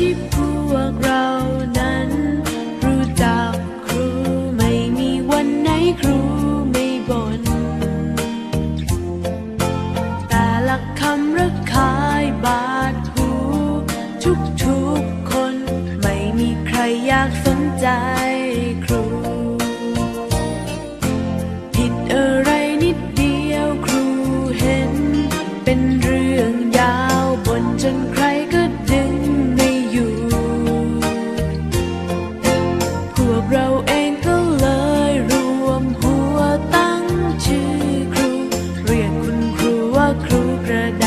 ที่พวกเรานั้น รู้จักครูไม่มีวันไหนครูไม่บ่นแต่ละคำระคายบาดหู ทุกๆคน ไม่มีใครอยากสนใจ toprak